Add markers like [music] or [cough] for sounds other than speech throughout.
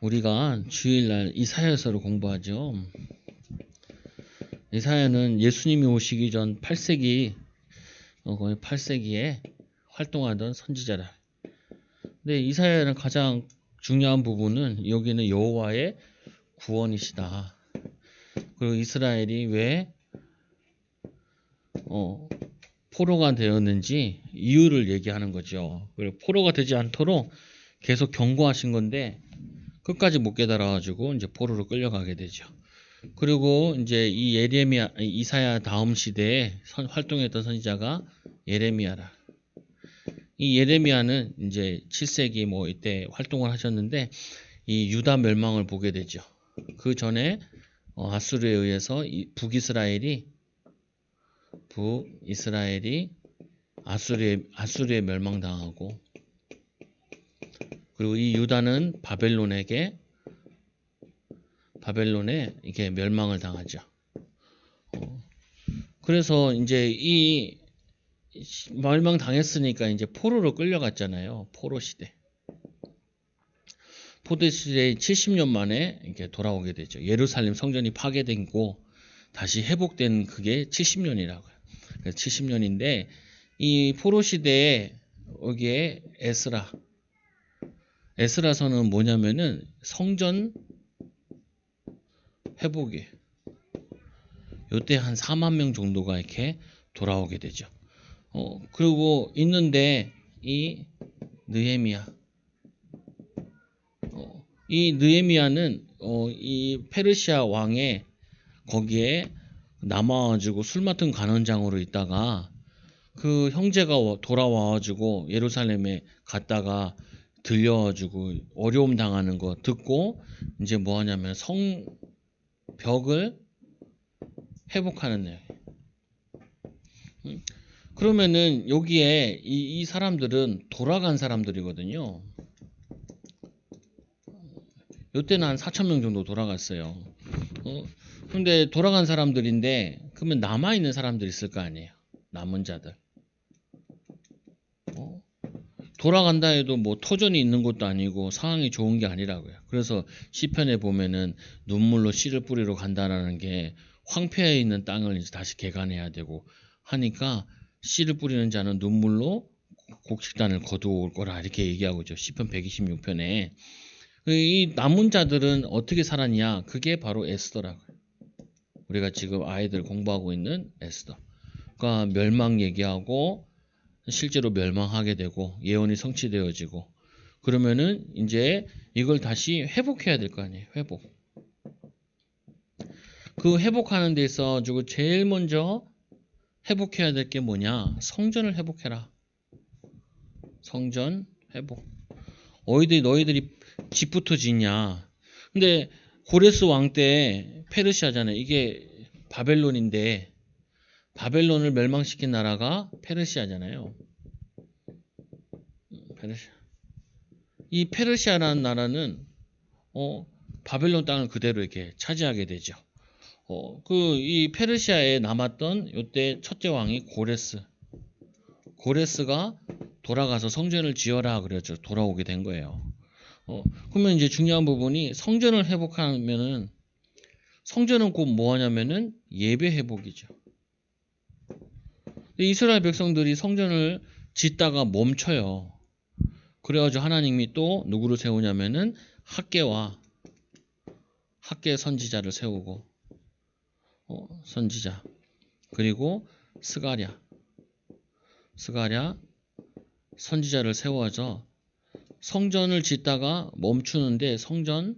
우리가 주일날 이사야서를 공부하죠. 이사야는 예수님이 오시기 전 8세기 어, 거의 8세기에 활동하던 선지자라. 근데 이사야는 가장 중요한 부분은 여기는 여호와의 구원이시다. 그리고 이스라엘이 왜 어, 포로가 되었는지 이유를 얘기하는 거죠. 그리고 포로가 되지 않도록 계속 경고하신 건데 끝까지 못 깨달아가지고 이제 포로로 끌려가게 되죠. 그리고 이제 이 예레미야 이사야 다음 시대에 선, 활동했던 선지자가 예레미야라. 이 예레미야는 이제 7세기 뭐 이때 활동을 하셨는데 이 유다 멸망을 보게 되죠. 그 전에 어, 아수르에 의해서 이 북이스라엘이 북이스라엘이 아수르에 아수르에 멸망당하고 그리고 이 유다는 바벨론에게 바벨론에 이게 멸망을 당하죠. 어, 그래서 이제 이 멸망 당했으니까 이제 포로로 끌려갔잖아요. 포로 시대. 포로 시대 70년 만에 이렇게 돌아오게 되죠. 예루살렘 성전이 파괴되고 다시 회복된 그게 70년이라고요. 그래서 70년인데 이 포로 시대에 여기에 에스라 에스라서는 뭐냐면은 성전 회복이 요때 한 4만 명 정도가 이렇게 돌아오게 되죠. 어, 그리고 있는데 이 느헤미야 어, 이 느헤미야는 어, 이 페르시아 왕의 거기에 남아가지고 술 맡은 간원장으로 있다가 그 형제가 돌아와가지고 예루살렘에 갔다가 들려가지고 어려움 당하는 거 듣고 이제 뭐 하냐면 성 벽을 회복하는 내용. 음, 그러면은 여기에 이, 이 사람들은 돌아간 사람들이거든요. 요때는 한 4천 명 정도 돌아갔어요. 어, 근데 돌아간 사람들인데 그러면 남아 있는 사람들이 있을 거 아니에요. 남은 자들. 어? 돌아간다 해도 뭐 터전이 있는 것도 아니고 상황이 좋은 게 아니라고요. 그래서 시편에 보면은 눈물로 씨를 뿌리러 간다라는 게 황폐해 있는 땅을 이제 다시 개간해야 되고 하니까 씨를 뿌리는 자는 눈물로 곡식단을 거두올 거라 이렇게 얘기하고 있죠. 시편 126편에 이 남은 자들은 어떻게 살았냐? 그게 바로 에스더라고요. 우리가 지금 아이들 공부하고 있는 에스더. 그러니까 멸망 얘기하고 실제로 멸망하게 되고 예언이 성취되어지고 그러면은 이제 이걸 다시 회복해야 될 거 아니에요. 회복. 그 회복하는 데 있어 가지고 제일 먼저 회복해야 될 게 뭐냐? 성전을 회복해라. 성전 회복. 어디들 너희들이 집부터 짓냐? 근데 고레스 왕 때 페르시아잖아요. 이게 바벨론인데 바벨론을 멸망시킨 나라가 페르시아잖아요. 페르시아. 이 페르시아라는 나라는 어, 바벨론 땅을 그대로 이렇게 차지하게 되죠. 어, 그 이 페르시아에 남았던 요때 첫째 왕이 고레스. 고레스가 돌아가서 성전을 지어라 그랬죠. 돌아오게 된 거예요. 어, 그러면 이제 중요한 부분이 성전을 회복하면은 성전은 곧 뭐 하냐면은 예배 회복이죠. 이스라엘 백성들이 성전을 짓다가 멈춰요. 그래가지고 하나님이 또 누구를 세우냐면은 학계와 학계 선지자를 세우고 어, 선지자 그리고 스가랴 스가랴 선지자를 세워서 성전을 짓다가 멈추는데 성전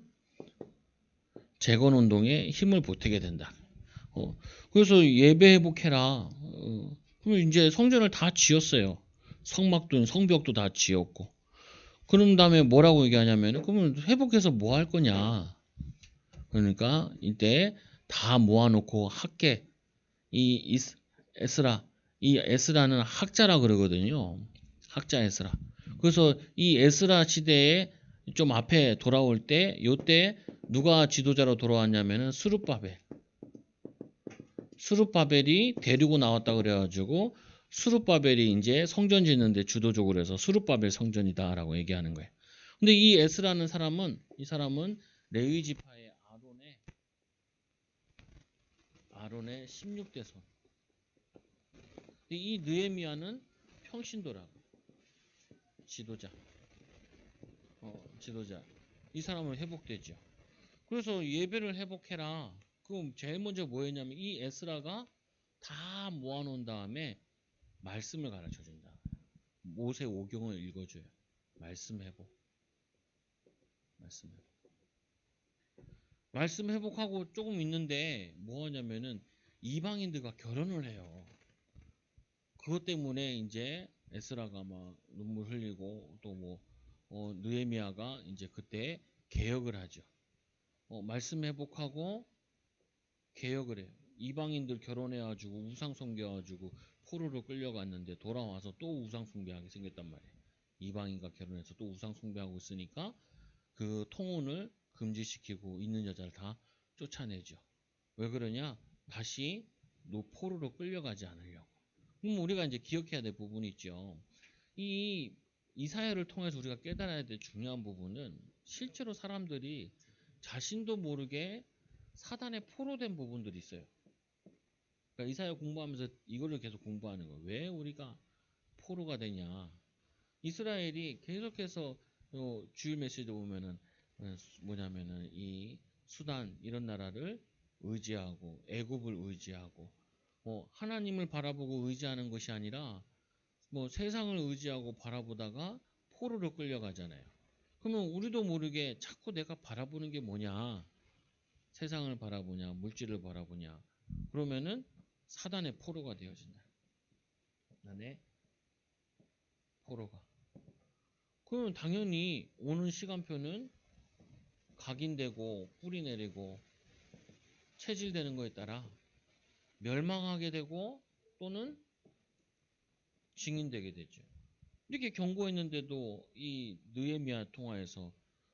재건 운동에 힘을 보태게 된다. 어, 그래서 예배 회복해라. 어, 그러면 이제 성전을 다 지었어요. 성막도 성벽도 다 지었고. 그런 다음에 뭐라고 얘기하냐면 그러면 회복해서 뭐 할 거냐? 그러니까 이때 다 모아놓고 학계 이 에스라 이 에스라는 학자라 그러거든요. 학자 에스라. 그래서 이 에스라 시대에 좀 앞에 돌아올 때 요때 누가 지도자로 돌아왔냐면은 수룹바벨. 수룹바벨이 데리고 나왔다 그래가지고 수룹바벨이 이제 성전 짓는데 주도적으로 해서 수룹바벨 성전이다라고 얘기하는 거예요. 근데 이 에스라는 사람은 이 사람은 레위 지파의 아론의 아론의 16대 손. 이 느헤미야는 평신도라고. 지도자. 어, 지도자. 이 사람은 회복되죠. 그래서 예배를 회복해라. 그럼 제일 먼저 뭐 했냐면 이 에스라가 다 모아놓은 다음에 말씀을 가르쳐 준다. 모세 오경을 읽어줘요. 말씀 회복. 말씀 회복. 말씀 회복하고 조금 있는데 뭐 하냐면은 이방인들과 결혼을 해요. 그것 때문에 이제 에스라가 막 눈물 흘리고 또뭐 어, 느헤미야가 이제 그때 개혁을 하죠. 어, 말씀 회복하고 개혁을 해요. 이방인들 결혼해가지고 우상 숭배해가지고 포로로 끌려갔는데 돌아와서 또 우상 숭배하게 생겼단 말이에요. 이방인과 결혼해서 또 우상 숭배하고 있으니까 그 통혼을 금지시키고 있는 여자를 다 쫓아내죠. 왜 그러냐? 다시 노 포로로 끌려가지 않으려고. 그럼 우리가 이제 기억해야 될 부분이 있죠. 이 이사야를 통해서 우리가 깨달아야 될 중요한 부분은 실제로 사람들이 자신도 모르게 사단에 포로된 부분들이 있어요. 그러니까 이사야 공부하면서 이거를 계속 공부하는 거예요. 왜 우리가 포로가 되냐? 이스라엘이 계속해서 요 주일 메시지 보면은 어, 뭐냐면은 이 수단 이런 나라를 의지하고 애굽을 의지하고 뭐 하나님을 바라보고 의지하는 것이 아니라 뭐 세상을 의지하고 바라보다가 포로로 끌려가잖아요. 그러면 우리도 모르게 자꾸 내가 바라보는 게 뭐냐? 세상을 바라보냐, 물질을 바라보냐. 그러면은 사단의 포로가 되어진다. 나의 포로가. 그러면 당연히 오는 시간표는 각인되고 뿌리 내리고 체질되는 거에 따라 멸망하게 되고 또는 증인되게 되죠. 이렇게 경고했는데도 이 느헤미야 통화에서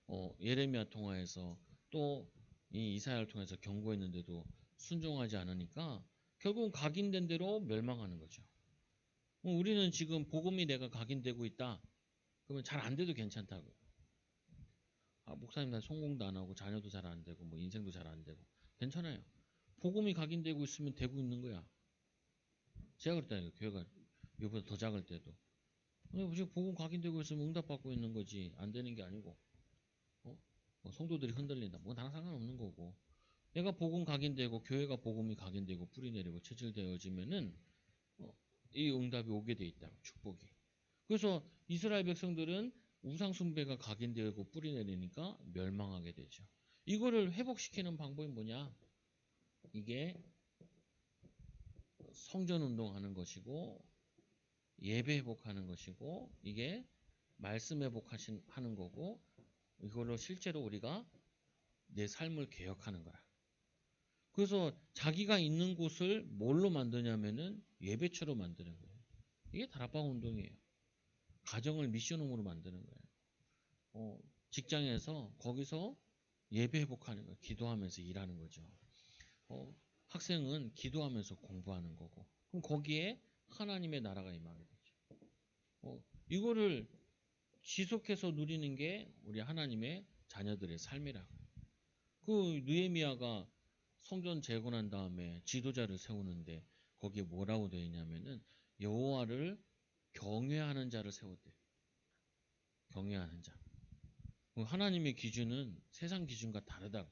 어, 예레미야 통화에서 또 이 이사야를 통해서 경고했는데도 순종하지 않으니까 결국은 각인된 대로 멸망하는 거죠. 어, 우리는 지금 복음이 내가 각인되고 있다. 그러면 잘 안 돼도 괜찮다고요. 아, 목사님 난 성공도 안 하고 자녀도 잘 안 되고 뭐 인생도 잘 안 되고 괜찮아요. 복음이 각인되고 있으면 되고 있는 거야. 제가 그랬다니까 교회가 이보다 더 작을 때도. 근데 지금 복음 각인되고 있으면 응답받고 있는 거지 안 되는 게 아니고 어? 뭐 성도들이 흔들린다. 뭐 나랑 상관없는 거고. 내가 복음 각인되고 교회가 복음이 각인되고 뿌리 내리고 체질되어지면은 어, 이 응답이 오게 돼 있다. 축복이. 그래서 이스라엘 백성들은 우상 숭배가 각인되고 뿌리 내리니까 멸망하게 되죠. 이거를 회복시키는 방법이 뭐냐? 이게 성전 운동하는 것이고 예배 회복하는 것이고 이게 말씀 회복하신 하는 거고 이걸로 실제로 우리가 내 삶을 개혁하는 거야. 그래서 자기가 있는 곳을 뭘로 만드냐면은 예배처로 만드는 거예요. 이게 다락방 운동이에요. 가정을 미션홈으로 만드는 거예요. 어, 직장에서 거기서 예배 회복하는 거예요. 기도하면서 일하는 거죠. 어, 학생은 기도하면서 공부하는 거고. 그럼 거기에 하나님의 나라가 임하게 되죠. 어, 이거를 지속해서 누리는 게 우리 하나님의 자녀들의 삶이라고. 그 느헤미야가 성전 재건한 다음에 지도자를 세우는데 거기에 뭐라고 되어 있냐면은 여호와를 경외하는 자를 세웠대. 경외하는 자. 그 하나님의 기준은 세상 기준과 다르다고.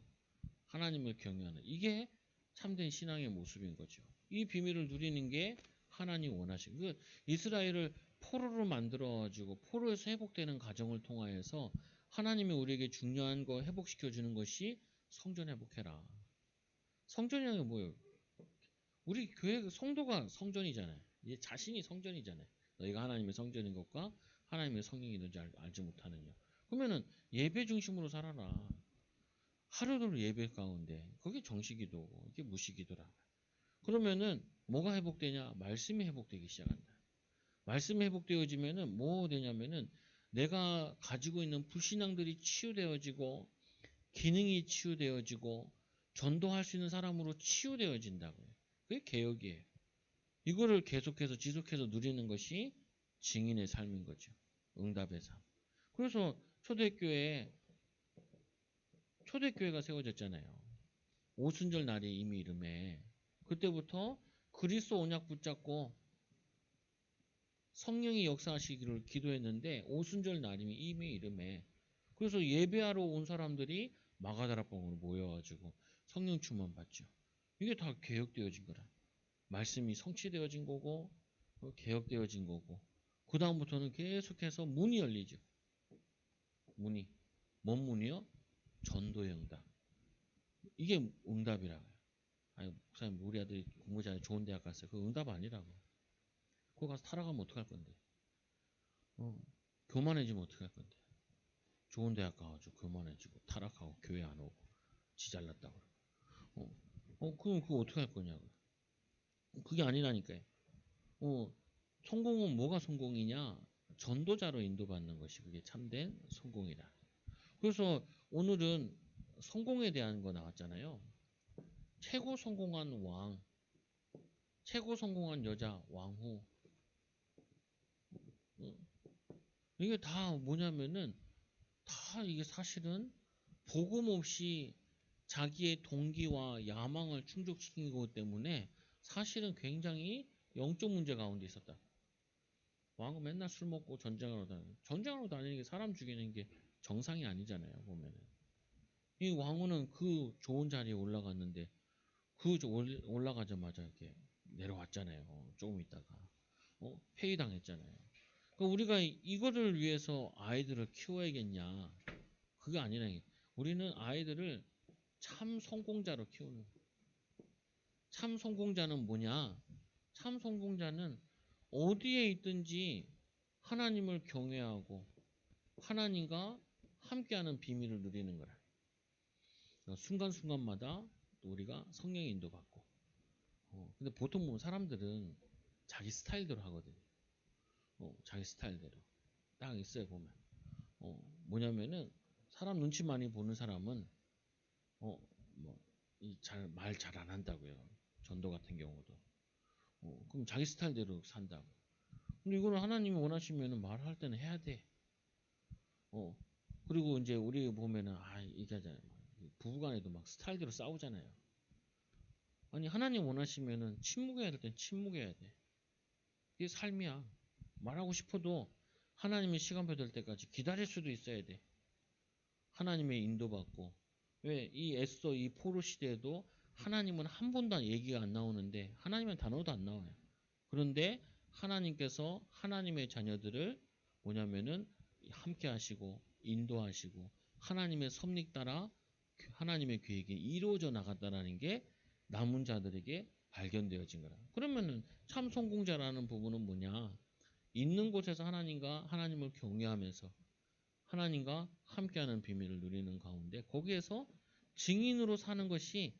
하나님을 경외하는 이게 참된 신앙의 모습인 거죠. 이 비밀을 누리는 게 하나님 원하신 그 이스라엘을 포로로 만들어 가지고 포로에서 회복되는 과정을 통하여서 하나님이 우리에게 중요한 거 회복시켜 주는 것이 성전 회복해라. 성전이라는 게 뭐예요? 우리 교회 성도가 성전이잖아요. 얘 자신이 성전이잖아요. 너희가 하나님의 성전인 것과 하나님의 성령이든지 알, 알지 못하느냐. 그러면은 예배 중심으로 살아라. 하루를 예배 가운데 그게 정식기도고 이게 무식기도라. 그러면은 뭐가 회복되냐? 말씀이 회복되기 시작한다. 말씀이 회복되어지면은 뭐 되냐면은 내가 가지고 있는 불신앙들이 치유되어지고 기능이 치유되어지고 전도할 수 있는 사람으로 치유되어진다고요. 그게 개혁이에요. 이거를 계속해서 지속해서 누리는 것이 증인의 삶인 거죠. 응답의 삶. 그래서 초대교회 초대교회가 세워졌잖아요. 오순절 날이 이미 이름에 그때부터 그리스도 언약 붙잡고 성령이 역사하시기를 기도했는데 오순절 날이 이미 이름에 그래서 예배하러 온 사람들이 마가다락방으로 모여가지고 성령 충만 받죠. 이게 다 개혁되어진 거라. 말씀이 성취되어진 거고 어, 개혁되어진 거고 그 다음부터는 계속해서 문이 열리죠. 문이 뭔 문이요? 전도의 응답. 이게 응답이라고요. 아니 목사님 우리 아들이 공부 잘해 좋은 대학 갔어요. 그 응답 아니라고. 거기 가서 타락하면 어떡할 건데? 어, 교만해지면 어떡할 건데? 좋은 대학 가가지고 교만해지고 타락하고 교회 안 오고 지 잘났다고. 어, 어 그럼 그거 어떻게 할 거냐고. 그게 아니라니까요. 어, 성공은 뭐가 성공이냐? 전도자로 인도받는 것이 그게 참된 성공이다. 그래서 오늘은 성공에 대한 거 나왔잖아요. 최고 성공한 왕, 최고 성공한 여자, 왕후. 어, 이게 다 뭐냐면은 다 이게 사실은 복음 없이 자기의 동기와 야망을 충족시킨 것 때문에 사실은 굉장히 영적 문제 가운데 있었다. 왕은 맨날 술 먹고 전쟁하러 다니는 전쟁하러 다니는 게 사람 죽이는 게 정상이 아니잖아요 보면은 이 왕후는 그 좋은 자리에 올라갔는데 그 올- 올라가자마자 이렇게 내려왔잖아요 조금 있다가 어? 폐위당했잖아요 그러니까 우리가 이- 이거를 위해서 아이들을 키워야겠냐 그게 아니라 우리는 아이들을 참 성공자로 키우는 참 성공자는 뭐냐 참 성공자는 어디에 있든지 하나님을 경외하고 하나님과 함께하는 비밀을 누리는 거라. 그러니까 순간순간마다 또 우리가 성령의 인도받고. 어, 근데 보통 보면 사람들은 자기 스타일대로 하거든요. 어, 자기 스타일대로. 딱 있어요, 보면. 어, 뭐냐면은, 사람 눈치 많이 보는 사람은, 어, 뭐, 잘, 말 잘 안 한다고요. 전도 같은 경우도. 어, 그럼 자기 스타일대로 산다고. 근데 이거는 하나님이 원하시면은 말할 때는 해야 돼. 어. 그리고 이제 우리 보면은 아 이게. 부부간에도 막 스타일대로 싸우잖아요. 아니 하나님 원하시면은 침묵해야 될 땐 침묵해야 돼. 이게 삶이야. 말하고 싶어도 하나님의 시간표 될 때까지 기다릴 수도 있어야 돼. 하나님의 인도받고 왜이 에스더 이 포로 시대에도 하나님은 한 번도 얘기가 안 나오는데 하나님은 단어도 안 나와요. 그런데 하나님께서 하나님의 자녀들을 뭐냐면은 함께 하시고 인도하시고 하나님의 섭리 따라 하나님의 계획이 이루어져 나갔다라는 게 남은 자들에게 발견되어진 거라. 그러면은 참 성공자라는 부분은 뭐냐? 있는 곳에서 하나님과 하나님을 경외하면서 하나님과 함께하는 비밀을 누리는 가운데 거기에서 증인으로 사는 것이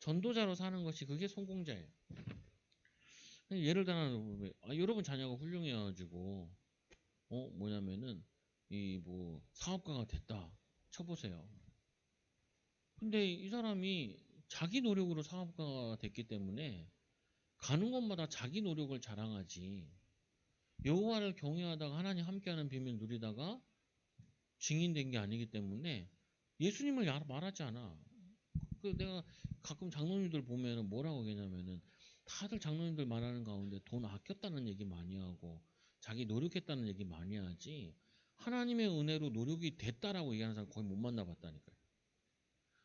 전도자로 사는 것이 그게 성공자예요. 예를 들어 아, 여러분 자녀가 훌륭해가지고 어 뭐냐면은 이 뭐 사업가가 됐다 쳐보세요. 근데 이 사람이 자기 노력으로 사업가가 됐기 때문에 가는 곳마다 자기 노력을 자랑하지 여호와를 경외하다가 하나님 함께하는 비밀 누리다가 증인된 게 아니기 때문에 예수님을 야- 말하지 않아. 그 내가 가끔 장로님들 보면은 뭐라고 하냐면은 다들 장로님들 말하는 가운데 돈 아꼈다는 얘기 많이 하고 자기 노력했다는 얘기 많이 하지 하나님의 은혜로 노력이 됐다라고 얘기하는 사람 거의 못 만나봤다니까요.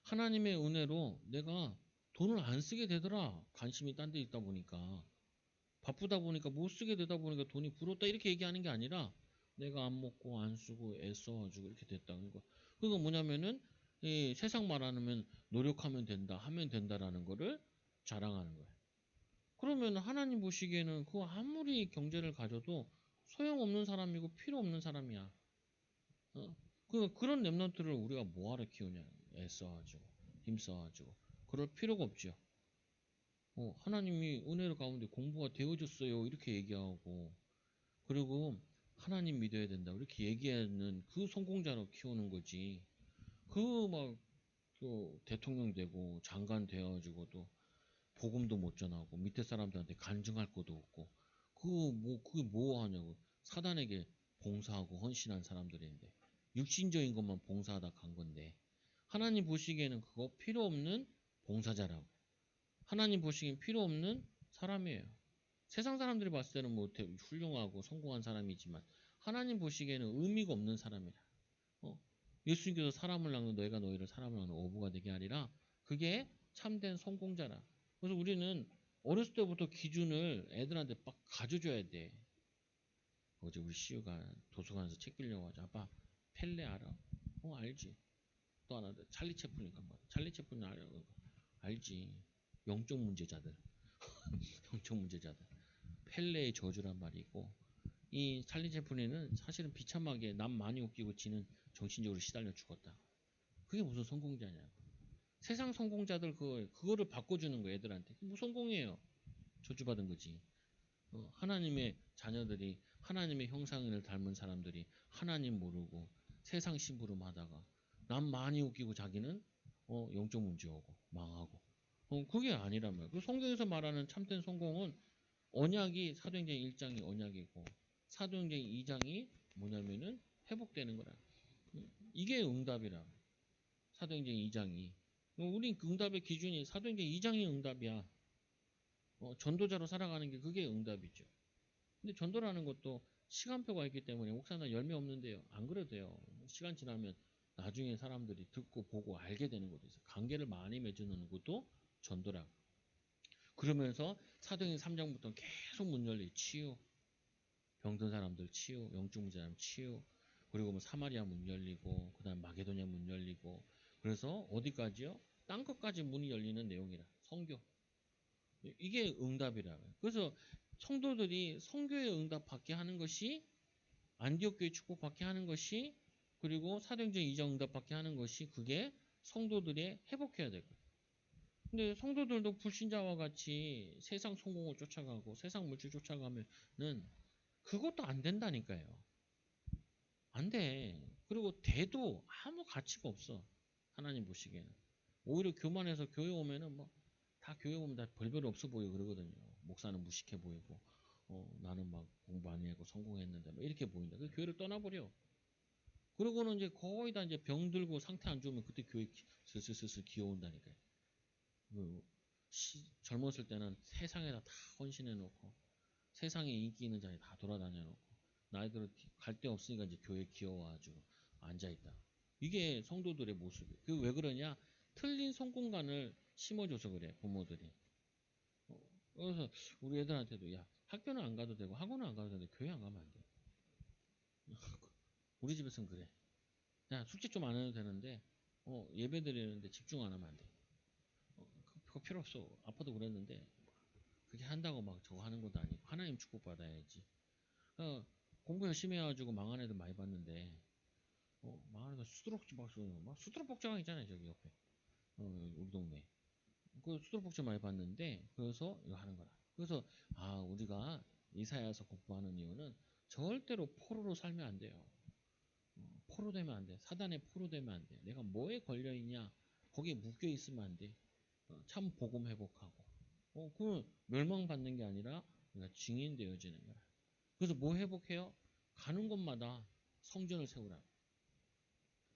하나님의 은혜로 내가 돈을 안 쓰게 되더라. 관심이 딴 데 있다 보니까. 바쁘다 보니까 못 쓰게 되다 보니까 돈이 불었다 이렇게 얘기하는 게 아니라 내가 안 먹고 안 쓰고 애써가지고 이렇게 됐다. 그러니까 그거 뭐냐면은 이 세상 말하면 노력하면 된다, 하면 된다라는 거를 자랑하는 거예요. 그러면 하나님 보시기에는 그 아무리 경제를 가져도 소용없는 사람이고 필요 없는 사람이야. 어? 그 그런 랩런트를 우리가 뭐하러 키우냐? 애써가지고 힘써가지고 그럴 필요가 없죠. 어, 하나님이 은혜를 가운데 공부가 되어졌어요 이렇게 얘기하고 그리고 하나님 믿어야 된다 이렇게 얘기하는 그 성공자로 키우는 거지. 그막 그 대통령 되고 장관 되어가지고도 복음도 못 전하고 밑에 사람들한테 간증할 것도 없고 그뭐 그게 뭐 하냐고 사단에게 봉사하고 헌신한 사람들인데 육신적인 것만 봉사하다 간 건데 하나님 보시기에는 그거 필요 없는 봉사자라고. 하나님 보시기엔 필요 없는 사람이에요. 세상 사람들이 봤을 때는 뭐 대- 훌륭하고 성공한 사람이지만 하나님 보시기에는 의미가 없는 사람이라. 어? 예수님께서 사람을 낳는 너희가 너희를 사람을 낳는 어부가 되게 하리라. 그게 참된 성공자라. 그래서 우리는 어렸을 때부터 기준을 애들한테 막 가져줘야 돼. 어제 우리 시우가 도서관에서 책 빌려고 하죠. 아빠 펠레 알아? 어 알지. 또 하나 찰리 채플린가 뭐 찰리 채플린 알아? 알지. 영적 문제자들. [laughs] 영적 문제자들. 펠레의 저주란 말이 있고 이 찰리 채플린은 사실은 비참하게 남 많이 웃기고 지는 정신적으로 시달려 죽었다. 그게 무슨 성공자냐? 세상 성공자들 그 그거를 바꿔주는 거예요 애들한테. 뭐 성공이에요. 저주받은 거지. 어, 하나님의 자녀들이 하나님의 형상을 닮은 사람들이 하나님 모르고 세상 심부름 하다가 남 많이 웃기고 자기는 어, 영적 문제 오고 망하고 어, 그게 아니란 말이에요. 그 성경에서 말하는 참된 성공은 언약이 사도행전 1장이 언약이고 사도행전 2장이 뭐냐면은 회복되는 거라. 이게 응답이라. 사도행전 2장이. 우린 응답의 기준이 사도행전 2장이 응답이야. 어, 전도자로 살아가는 게 그게 응답이죠. 근데 전도라는 것도 시간표가 있기 때문에 목사나 열매 없는데요. 안 그래도 돼요. 시간 지나면 나중에 사람들이 듣고 보고 알게 되는 것도 있어요. 관계를 많이 맺어놓는 것도 전도라. 그러면서 사도행 3장부터 계속 문 열리 치유. 병든 사람들 치유, 영적 문제 사람 치유. 그리고 뭐 사마리아 문 열리고 그다음 마게도냐 문 열리고 그래서 어디까지요? 땅 끝까지 문이 열리는 내용이라. 성교. 이게 응답이라고요. 그래서 성도들이 성교의 응답 받게 하는 것이 안디옥 교회 축복 받게 하는 것이 그리고 사도행전 2장 응답 받게 하는 것이 그게 성도들이 회복해야 될 거예요. 근데 성도들도 불신자와 같이 세상 성공을 쫓아가고 세상 물질 쫓아가면은 그것도 안 된다니까요. 안 돼. 그리고 돼도 아무 가치가 없어. 하나님 보시기에는. 오히려 교만해서 교회 오면은 뭐 다 교회 오면 다 별별 없어 보이고 그러거든요. 목사는 무식해 보이고, 어, 나는 막 공부 많이 하고 성공했는데, 막 이렇게 보인다. 그 교회를 떠나버려. 그러고는 이제 거의 다 이제 병 들고 상태 안 좋으면 그때 교회 기- 슬슬슬슬 기어온다니까요. 그 시- 젊었을 때는 세상에다 다 헌신해 놓고, 세상에 인기 있는 자리에 다 돌아다녀 놓고, 나이 들어 갈 데 없으니까 이제 교회 기어와가지고 앉아있다. 이게 성도들의 모습이에요. 그 왜 그러냐? 틀린 성공관을 심어줘서 그래, 부모들이. 어, 그래서 우리 애들한테도, 야, 학교는 안 가도 되고, 학원은 안 가도 되는데, 교회 안 가면 안 돼. [laughs] 우리 집에서는 그래. 야, 숙제 좀 안 해도 되는데, 어, 예배 드리는데 집중 안 하면 안 돼. 그거 필요 없어. 아빠도 그랬는데, 그게 한다고 막 저거 하는 것도 아니고, 하나님 축복받아야지. 어, 공부 열심히 해가지고 망한 애들 많이 봤는데, 어, 망한 애가 수두룩지 막. 막 수두룩 복장 있잖아요, 저기 옆에. 어, 우리 동네. 그 수두룩 복장 많이 봤는데, 그래서 이거 하는 거라. 그래서, 아, 우리가 이사야서 공부하는 이유는 절대로 포로로 살면 안 돼요. 어, 포로 되면 안 돼. 사단에 포로 되면 안 돼. 내가 뭐에 걸려 있냐? 거기에 묶여 있으면 안 돼. 어, 참 복음 회복하고. 어, 그 멸망받는 게 아니라 내가 증인 되어지는 거야. 그래서 뭐 회복해요? 가는 곳마다 성전을 세우라.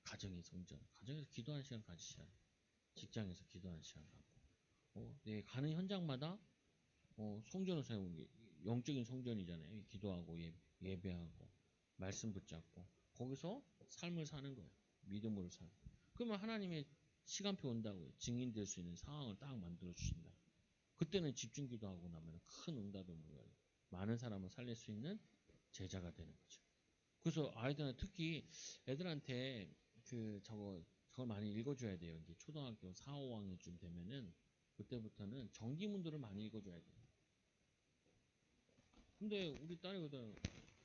가정의 성전. 가정에서 기도하는 시간 가지시라. 직장에서 기도하는 시간 갖고. 어, 내 가는 현장마다 어, 성전을 세우는 게 영적인 성전이잖아요. 기도하고 예, 예배하고 말씀 붙잡고 거기서 삶을 사는 거예요. 믿음으로 살. 그러면 하나님의 시간표 온다고요. 증인될 수 있는 상황을 딱 만들어 주신다. 그때는 집중 기도 하고 나면 큰 응답이 몰려요. 많은 사람을 살릴 수 있는 제자가 되는 거죠. 그래서 아이들은 특히 애들한테 그 저거 저걸 많이 읽어줘야 돼요. 이제 초등학교 4, 5학년쯤 되면은 그때부터는 정기문들을 많이 읽어줘야 돼요. 근데 우리 딸이 그다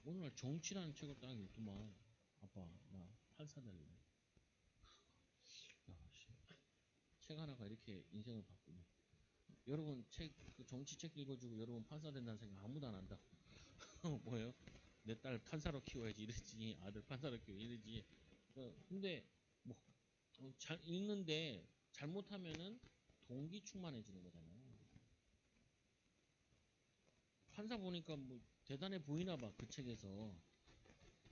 오늘 정치라는 책을 딱 읽더만 아빠 나 판사 될래. 야, 씨. 책 하나가 이렇게 인생을 바꾸네. 여러분 책, 그 정치 책 읽어주고 여러분 판사 된다는 생각 아무도 안 한다. [laughs] 뭐예요? 내 딸 판사로 키워야지 이러지 아들 판사로 키워 이러지. 어, 근데 뭐 잘 읽는데 잘못하면은 동기 충만해지는 거잖아요. 판사 보니까 뭐 대단해 보이나 봐 그 책에서.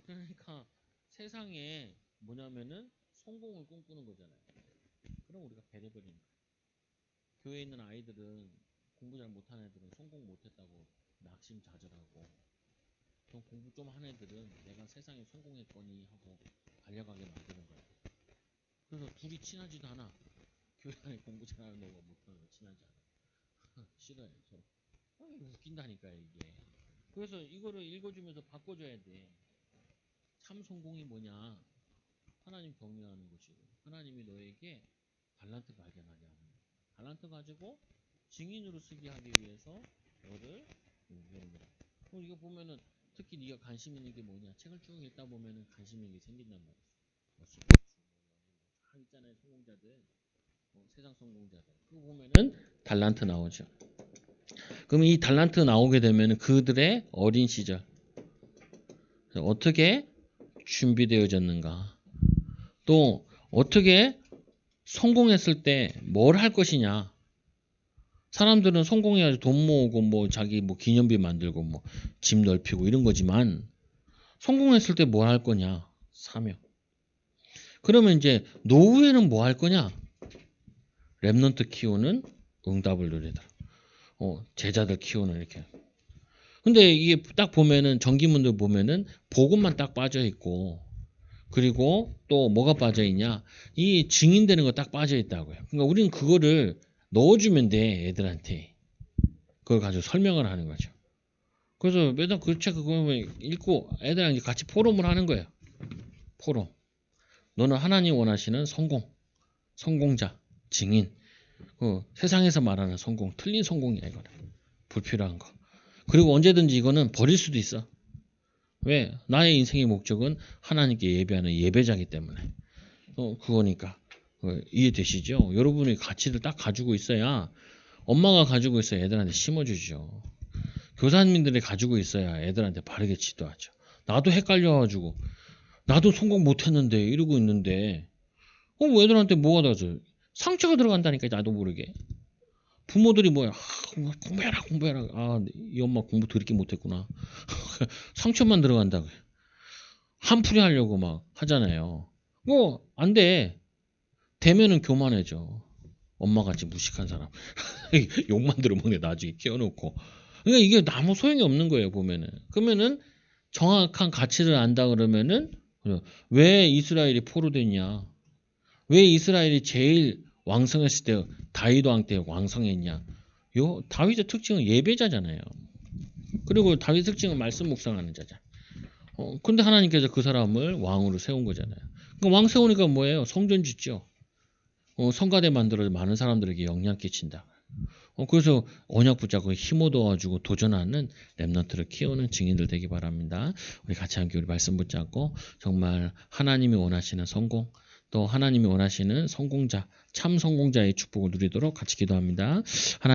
그러니까 세상에 뭐냐면은 성공을 꿈꾸는 거잖아요. 그럼 우리가 배려버리는 거예요. 교회에 있는 아이들은 공부 잘 못하는 애들은 성공 못했다고 낙심자절하고 그럼 공부 좀 한 애들은 내가 세상에 성공했거니 하고 달려가게 만드는 거예요. 그래서 둘이 친하지도 않아. 교회 안에 공부 잘하는 놈과 못하는 거 친하지 않아. [laughs] 싫어요. 서로. 아, 웃긴다니까 이게. 그래서 이거를 읽어주면서 바꿔줘야 돼. 참 성공이 뭐냐? 하나님 경외하는 것이고 하나님이 너에게 달란트 발견하게 거야. 달란트 가지고 증인으로 쓰게 하기 위해서 하는 거야. 그럼 이거 보면은 특히 네가 관심 있는 게 뭐냐? 책을 쭉 읽다 보면은 관심 있는 게 생긴단 말이야. 뭐뭐다 있잖아요. 성공자들. 뭐 세상 성공자들. 그거 보면은 달란트 나오죠. 그럼 이 달란트 나오게 되면은 그들의 어린 시절 어떻게 준비되어졌는가? 또 어떻게 성공했을 때 뭘 할 것이냐? 사람들은 성공해야지 돈 모으고 뭐 자기 뭐 기념비 만들고 뭐 집 넓히고 이런 거지만 성공했을 때 뭘 할 거냐? 사명. 그러면 이제 노후에는 뭐 할 거냐? 랩넌트 키우는 응답을 누리더라. 어, 제자들 키우는 이렇게. 근데 이게 딱 보면은 전기문들 보면은 복음만 딱 빠져 있고 그리고 또 뭐가 빠져 있냐? 이 증인되는 거 딱 빠져 있다고요. 그러니까 우리는 그거를 넣어주면 돼 애들한테. 그걸 가지고 설명을 하는 거죠. 그래서 매달 그 책 그거 읽고 이제 같이 포럼을 하는 거예요. 포럼. 너는 하나님 원하시는 성공, 성공자, 증인. 어, 세상에서 말하는 성공, 틀린 성공이야 이거는. 불필요한 거. 그리고 언제든지 이거는 버릴 수도 있어. 왜? 나의 인생의 목적은 하나님께 예배하는 예배자기 때문에. 어, 그거니까. 어, 이해되시죠? 여러분이 가치를 딱 가지고 있어야 엄마가 가지고 있어야 애들한테 심어주죠. 교사님들이 가지고 있어야 애들한테 바르게 지도하죠. 나도 헷갈려가지고 나도 성공 못했는데 이러고 있는데 어, 뭐 애들한테 뭐가 닿아서 상처가 들어간다니까 나도 모르게. 부모들이 뭐야? 아, 공부해라 공부해라. 아 이 엄마 공부 드럽게 못했구나. [laughs] 상처만 들어간다고 한풀이 하려고 막 하잖아요. 뭐 안돼. 되면은 교만해져. 엄마같이 무식한 사람. [laughs] 욕만 들어먹네 나중에 키워놓고. 그러니까 이게 아무 소용이 없는 거예요 보면은. 그러면은 정확한 가치를 안다 그러면은 왜 이스라엘이 포로됐냐? 왜 이스라엘이 제일 왕성했을 때 다윗 왕 때 왕성했냐? 요 다윗의 특징은 예배자잖아요. 그리고 다윗 특징은 말씀 묵상하는 자자. 어, 근데 하나님께서 그 사람을 왕으로 세운 거잖아요. 그러니까 왕 세우니까 뭐예요? 성전 짓죠. 어, 성가대 만들어 많은 사람들에게 영향 끼친다. 어, 그래서 언약 붙잡고 힘 얻어가지고 도전하는 랩런트를 키우는 증인들 되기 바랍니다. 우리 같이 함께 우리 말씀 붙잡고 정말 하나님이 원하시는 성공, 또 하나님이 원하시는 성공자, 참 성공자의 축복을 누리도록 같이 기도합니다. 하나